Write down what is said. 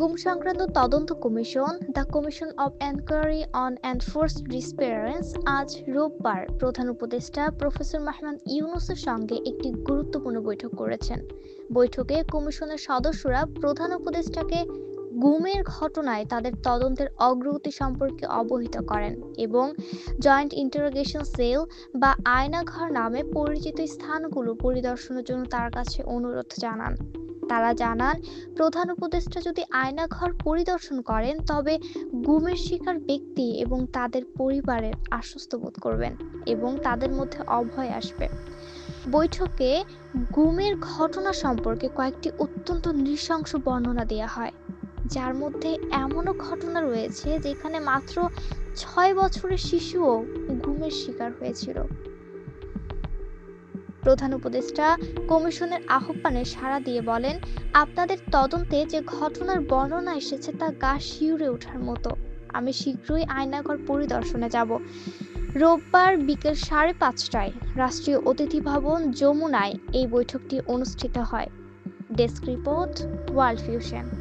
গুম সংক্রান্ত তদন্ত commission, the commission of enquiry on enforce disappearance, আজ রোববার প্রধান উপদেষ্টা প্রফেসর মাহমুদ ইউনুসের সঙ্গে একটি গুরুত্বপূর্ণ বৈঠক করেছেন। বৈঠকে কমিশনের সদস্যরা প্রধান উপদেষ্টাকে গুমের ঘটনায় তাদের তদন্তের অগ্রগতি সম্পর্কে অবহিত করেন এবং জয়েন্ট ইন্টারোগেশন সেল বা আয়নাঘর নামে পরিচিত স্থানগুলো পরিদর্শনের জন্য তার কাছে অনুরোধ জানান। তারা জানান, প্রধান উপদেষ্টা যদি আয়নাঘর পরিদর্শন করেন, তবে গুমের শিকার ব্যক্তি এবং তাদের পরিবারের আশ্বস্ত বোধ করবেন এবং তাদের মধ্যে অভয় আসবে। বৈঠকে গুমের ঘটনা সম্পর্কে কয়েকটি অত্যন্ত নৃশংস বর্ণনা দেওয়া হয়, যার মধ্যে এমনও ঘটনা রয়েছে যেখানে মাত্র ছয় বছরের শিশুও গুমের শিকার হয়েছিল। প্রধান উপদেষ্টা কমিশনের আহ্বানে সাড়া দিয়ে বলেন, আপনাদের তদন্তে যে ঘটনার বর্ণনা এসেছে তা গা শিউরে ওঠার মতো। আমি শীঘ্রই আয়নাঘর পরিদর্শনে যাব। রোববার বিকেল সাড়ে পাঁচটায় রাষ্ট্রীয় অতিথি ভবন যমুনায় এই বৈঠকটি অনুষ্ঠিত হয়। Desk report world fusion.